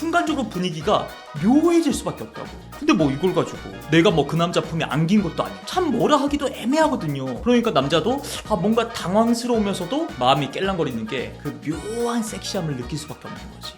순간적으로 분위기가 묘해질 수밖에 없다고. 근데 뭐 이걸 가지고 내가 뭐 그 남자 품에 안긴 것도 아니고 참 뭐라 하기도 애매하거든요. 그러니까 남자도 아 뭔가 당황스러우면서도 마음이 깰랑거리는 게 그 묘한 섹시함을 느낄 수밖에 없는 거지.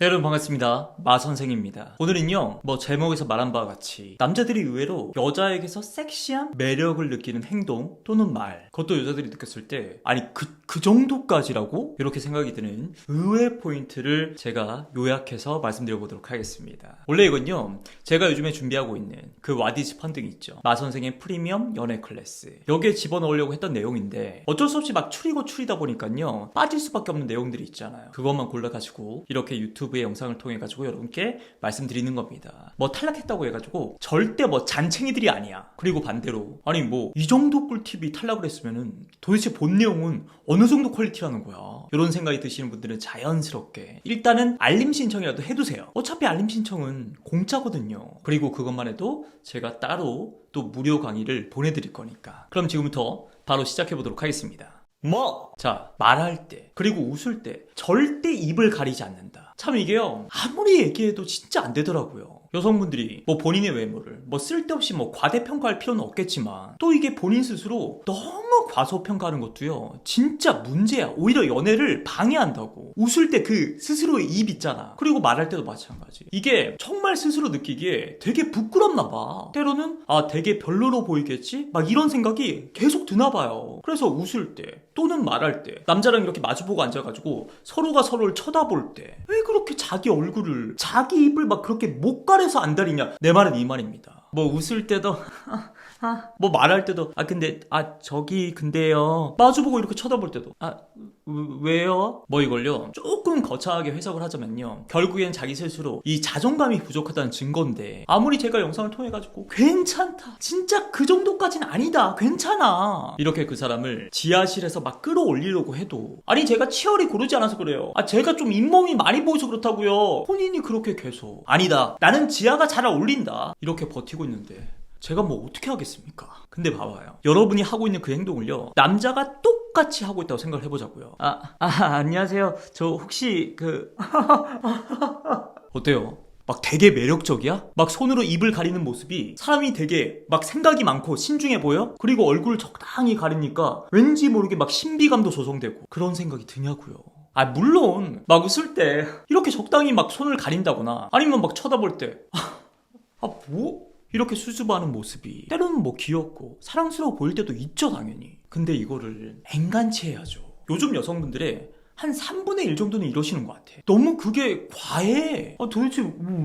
네, 여러분 반갑습니다. 마 선생입니다. 오늘은요, 뭐 제목에서 말한 바와 같이 남자들이 의외로 여자에게서 섹시한 매력을 느끼는 행동 또는 말, 그것도 여자들이 느꼈을 때 아니 그, 그 정도까지라고 이렇게 생각이 드는 의외 포인트를 제가 요약해서 말씀드려보도록 하겠습니다. 원래 이건요, 제가 요즘에 준비하고 있는 그 와디즈 펀딩 있죠. 마 선생의 프리미엄 연애 클래스 여기에 집어넣으려고 했던 내용인데 어쩔 수 없이 막 추리고 추리다 보니까요 빠질 수밖에 없는 내용들이 있잖아요. 그것만 골라가지고 이렇게 유튜브 의 영상을 통해 가지고 여러분께 말씀드리는 겁니다. 뭐 탈락했다고 해가지고 절대 뭐 잔챙이들이 아니야. 그리고 반대로 아니 뭐 이 정도 꿀팁이 탈락을 했으면은 도대체 본 내용은 어느 정도 퀄리티라는 거야. 이런 생각이 드시는 분들은 자연스럽게 일단은 알림 신청이라도 해두세요. 어차피 알림 신청은 공짜거든요. 그리고 그것만 해도 제가 따로 또 무료 강의를 보내드릴 거니까. 그럼 지금부터 바로 시작해 보도록 하겠습니다. 뭐? 자, 말할 때, 그리고 웃을 때, 절대 입을 가리지 않는다. 참 이게요, 아무리 얘기해도 진짜 안 되더라고요. 여성분들이 뭐 본인의 외모를 뭐 쓸데없이 뭐 과대평가할 필요는 없겠지만 또 이게 본인 스스로 너무 과소평가하는 것도요 진짜 문제야. 오히려 연애를 방해한다고. 웃을 때 그 스스로의 입 있잖아. 그리고 말할 때도 마찬가지. 이게 정말 스스로 느끼기에 되게 부끄럽나 봐. 때로는 아 되게 별로로 보이겠지? 막 이런 생각이 계속 드나 봐요. 그래서 웃을 때 또는 말할 때 남자랑 이렇게 마주보고 앉아가지고 서로가 서로를 쳐다볼 때왜 그렇게 자기 얼굴을 자기 입을 막 그렇게 못 가려서 안 다리냐? 내 말은 이 말입니다. 뭐 웃을 때도 뭐 말할 때도 아 근데 아 저기 근데요. 마주보고 이렇게 쳐다볼 때도 아 왜- 왜요? 뭐 이걸요? 조금 거창하게 해석을 하자면요. 결국엔 자기 스스로 이 자존감이 부족하다는 증거인데 아무리 제가 영상을 통해 가지고 괜찮다. 진짜 그 정도까진 아니다. 괜찮아. 이렇게 그 사람을 지하실에서 막 끌어올리려고 해도 아니 제가 치열이 고르지 않아서 그래요. 아 제가 좀 잇몸이 많이 보여서 그렇다고요. 본인이 그렇게 계속. 아니다. 나는 지하가 잘 어울린다. 이렇게 버티고 있는데 제가 뭐 어떻게 하겠습니까? 근데 봐봐요. 여러분이 하고 있는 그 행동을요. 남자가 똑같이 하고 있다고 생각을 해보자고요. 아, 아 안녕하세요. 저 혹시 그 어때요? 막 되게 매력적이야? 막 손으로 입을 가리는 모습이 사람이 되게 막 생각이 많고 신중해 보여? 그리고 얼굴을 적당히 가리니까 왠지 모르게 막 신비감도 조성되고 그런 생각이 드냐고요. 아 물론 막 웃을 때 이렇게 적당히 막 손을 가린다거나 아니면 막 쳐다볼 때 아, 뭐? 이렇게 수줍어하는 모습이 때로는 뭐 귀엽고 사랑스러워 보일 때도 있죠, 당연히. 근데 이거를 앵간치 해야죠. 요즘 여성분들의 한 3분의 1 정도는 이러시는 것 같아. 너무 그게 과해. 아, 도대체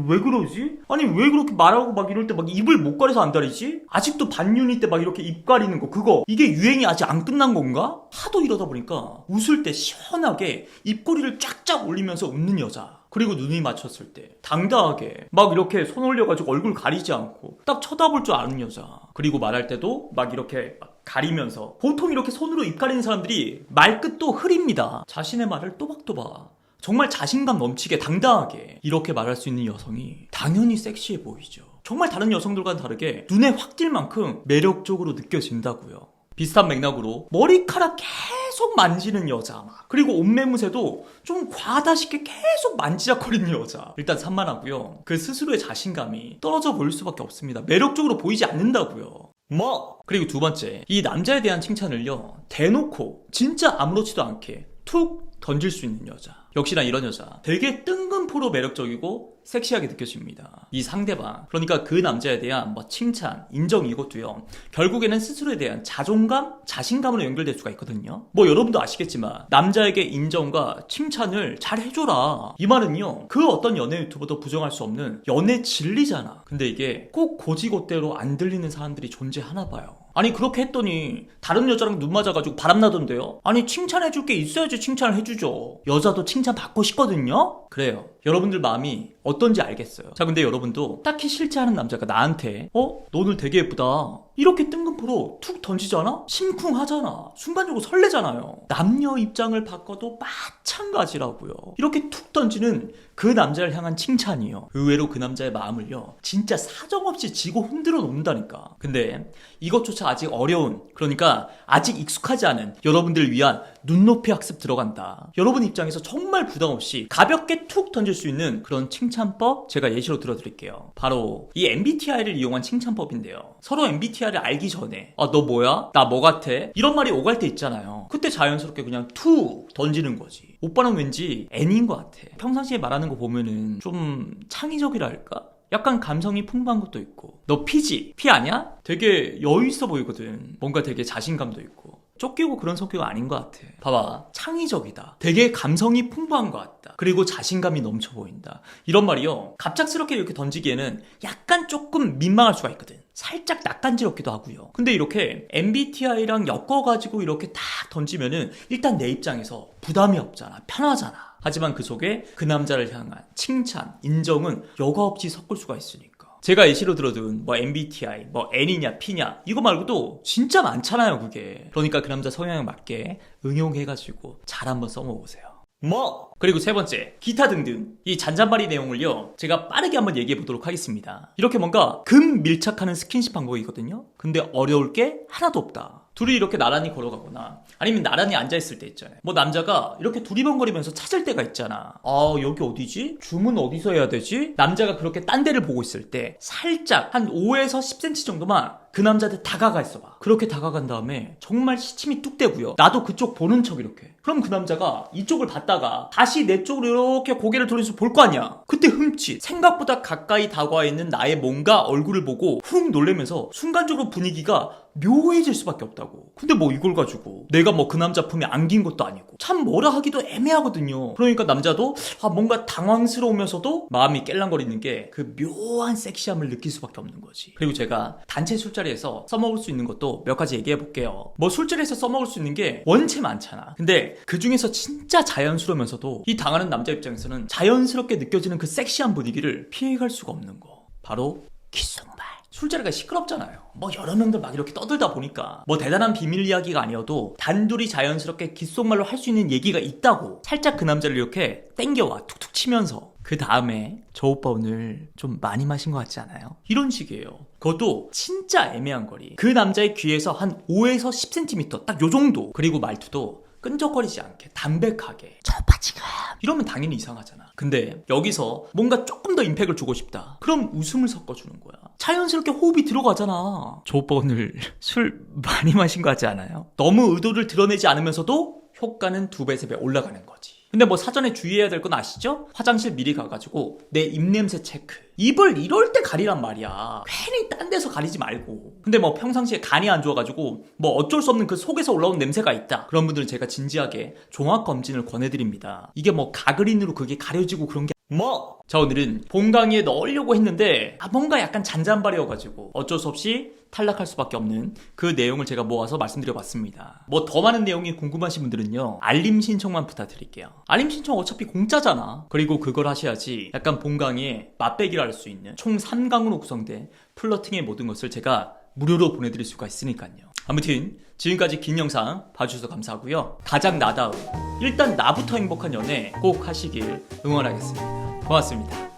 왜 그러지? 아니, 왜 그렇게 말하고 막 이럴 때 막 입을 못 가려서 안 다리지? 아직도 반윤이 때 막 이렇게 입 가리는 거, 그거. 이게 유행이 아직 안 끝난 건가? 하도 이러다 보니까 웃을 때 시원하게 입꼬리를 쫙쫙 올리면서 웃는 여자. 그리고 눈이 맞췄을 때 당당하게 막 이렇게 손 올려가지고 얼굴 가리지 않고 딱 쳐다볼 줄 아는 여자. 그리고 말할 때도 막 이렇게 막 가리면서 보통 이렇게 손으로 입 가리는 사람들이 말끝도 흐립니다. 자신의 말을 또박또박. 정말 자신감 넘치게 당당하게 이렇게 말할 수 있는 여성이 당연히 섹시해 보이죠. 정말 다른 여성들과는 다르게 눈에 확 띌 만큼 매력적으로 느껴진다고요 비슷한 맥락으로 머리카락 계속 만지는 여자 그리고 옷매무새도 좀 과하다시게 계속 만지작거리는 여자. 일단 산만하고요. 그 스스로의 자신감이 떨어져 보일 수밖에 없습니다. 매력적으로 보이지 않는다고요. 뭐? 그리고 두 번째 이 남자에 대한 칭찬을요 대놓고 진짜 아무렇지도 않게 툭 던질 수 있는 여자 역시나 이런 여자 되게 뜬금포로 매력적이고 섹시하게 느껴집니다. 이 상대방 그러니까 그 남자에 대한 뭐 칭찬, 인정 이것도요. 결국에는 스스로에 대한 자존감, 자신감으로 연결될 수가 있거든요. 뭐 여러분도 아시겠지만 남자에게 인정과 칭찬을 잘 해줘라. 이 말은요. 그 어떤 연애 유튜버도 부정할 수 없는 연애 진리잖아. 근데 이게 꼭 고지고대로 안 들리는 사람들이 존재하나 봐요. 아니 그렇게 했더니 다른 여자랑 눈 맞아가지고 바람나던데요? 아니 칭찬해줄 게 있어야지 칭찬을 해주죠. 여자도 칭찬 받고 싶거든요? 그래요. 여러분들 마음이 어떤지 알겠어요. 자 근데 여러분도 딱히 싫지 않은 남자가 나한테 어? 너 오늘 되게 예쁘다. 이렇게 뜬금포로 툭 던지잖아? 심쿵하잖아. 순간적으로 설레잖아요. 남녀 입장을 바꿔도 마찬가지라고요. 이렇게 툭 던지는 그 남자를 향한 칭찬이요. 의외로 그 남자의 마음을요. 진짜 사정없이 지고 흔들어 놓는다니까. 근데 이것조차 아직 어려운, 그러니까 아직 익숙하지 않은 여러분들을 위한 눈높이 학습 들어간다. 여러분 입장에서 정말 부담 없이 가볍게 툭 던질 수 있는 그런 칭찬법 제가 예시로 들어드릴게요. 바로 이 MBTI를 이용한 칭찬법인데요. 서로 MBTI를 알기 전에 아 너 뭐야? 나 뭐 같아? 이런 말이 오갈 때 있잖아요. 그때 자연스럽게 그냥 툭 던지는 거지. 오빠는 왠지 N인 것 같아. 평상시에 말하는 거 보면은 좀 창의적이라 할까? 약간 감성이 풍부한 것도 있고 너 P지? P 아니야? 되게 여유 있어 보이거든 뭔가 되게 자신감도 있고 쫓기고 그런 성격 아닌 것 같아. 봐봐. 창의적이다. 되게 감성이 풍부한 것 같다. 그리고 자신감이 넘쳐 보인다. 이런 말이요. 갑작스럽게 이렇게 던지기에는 약간 조금 민망할 수가 있거든. 살짝 낯간지럽기도 하고요. 근데 이렇게 MBTI랑 엮어가지고 이렇게 딱 던지면은 일단 내 입장에서 부담이 없잖아. 편하잖아. 하지만 그 속에 그 남자를 향한 칭찬, 인정은 여과 없이 섞을 수가 있으니까. 제가 예시로 들어둔 뭐 MBTI, 뭐 N이냐 P냐 이거 말고도 진짜 많잖아요 그게. 그러니까 그 남자 성향에 맞게 응용해가지고 잘 한번 써먹어보세요. 뭐? 그리고 세 번째 기타 등등. 이 잔잔바리 내용을요 제가 빠르게 한번 얘기해 보도록 하겠습니다. 이렇게 뭔가 금 밀착하는 스킨십 방법이거든요? 근데 어려울 게 하나도 없다. 둘이 이렇게 나란히 걸어가거나 아니면 나란히 앉아있을 때 있잖아요 뭐 남자가 이렇게 두리번거리면서 찾을 때가 있잖아 아 여기 어디지? 주문 어디서 해야 되지? 남자가 그렇게 딴 데를 보고 있을 때 살짝 한 5에서 10cm 정도만 그 남자한테 다가가 있어봐 그렇게 다가간 다음에 정말 시침이 뚝 떼고요 나도 그쪽 보는 척 이렇게 그럼 그 남자가 이쪽을 봤다가 다시 내 쪽으로 이렇게 고개를 돌려서 볼 거 아니야 그때 흠칫 생각보다 가까이 다가와 있는 나의 몸과 얼굴을 보고 훅 놀래면서 순간적으로 분위기가 묘해질 수밖에 없다고. 근데 뭐 이걸 가지고 내가 뭐 그 남자 품에 안긴 것도 아니고 참 뭐라 하기도 애매하거든요. 그러니까 남자도 아 뭔가 당황스러우면서도 마음이 깰랑거리는 게 그 묘한 섹시함을 느낄 수밖에 없는 거지. 그리고 제가 단체 술자리 에서 써먹을 수 있는 것도 몇 가지 얘기해 볼게요. 뭐 술자리에서 써먹을 수 있는 게 원체 많잖아. 근데 그 중에서 진짜 자연스러우면서도 이 당하는 남자 입장에서는 자연스럽게 느껴지는 그 섹시한 분위기를 피해갈 수가 없는 거. 바로 귓속말. 술자리가 시끄럽잖아요. 뭐 여러 명들 막 이렇게 떠들다 보니까 뭐 대단한 비밀 이야기가 아니어도 단둘이 자연스럽게 귓속말로 할 수 있는 얘기가 있다고 살짝 그 남자를 이렇게 땡겨와 툭툭 치면서 그 다음에 저 오빠 오늘 좀 많이 마신 것 같지 않아요? 이런 식이에요. 그것도 진짜 애매한 거리. 그 남자의 귀에서 한 5에서 10cm 딱 요 정도. 그리고 말투도 끈적거리지 않게 담백하게. 저 오빠 지금. 이러면 당연히 이상하잖아. 근데 여기서 뭔가 조금 더 임팩을 주고 싶다. 그럼 웃음을 섞어주는 거야. 자연스럽게 호흡이 들어가잖아. 저 오빠 오늘 술 많이 마신 거 같지 않아요? 너무 의도를 드러내지 않으면서도 효과는 두 배, 세 배 올라가는 거지 근데 뭐 사전에 주의해야 될 건 아시죠? 화장실 미리 가가지고 내 입냄새 체크. 입을 이럴 때 가리란 말이야. 괜히 딴 데서 가리지 말고. 근데 뭐 평상시에 간이 안 좋아가지고 뭐 어쩔 수 없는 그 속에서 올라온 냄새가 있다. 그런 분들은 제가 진지하게 종합 검진을 권해드립니다. 이게 뭐 가그린으로 그게 가려지고 그런 게 뭐? 자 오늘은 본 강의에 넣으려고 했는데 아 뭔가 약간 잔잔바리여가지고 어쩔 수 없이 탈락할 수밖에 없는 그 내용을 제가 모아서 말씀드려봤습니다. 뭐 더 많은 내용이 궁금하신 분들은요 알림 신청만 부탁드릴게요. 알림 신청 어차피 공짜잖아. 그리고 그걸 하셔야지 약간 본 강의에 맛배기를 할 수 있는 총 3강으로 구성된 플러팅의 모든 것을 제가 무료로 보내드릴 수가 있으니까요. 아무튼 지금까지 긴 영상 봐주셔서 감사하고요. 가장 나다운 일단 나부터 행복한 연애 꼭 하시길 응원하겠습니다. 고맙습니다.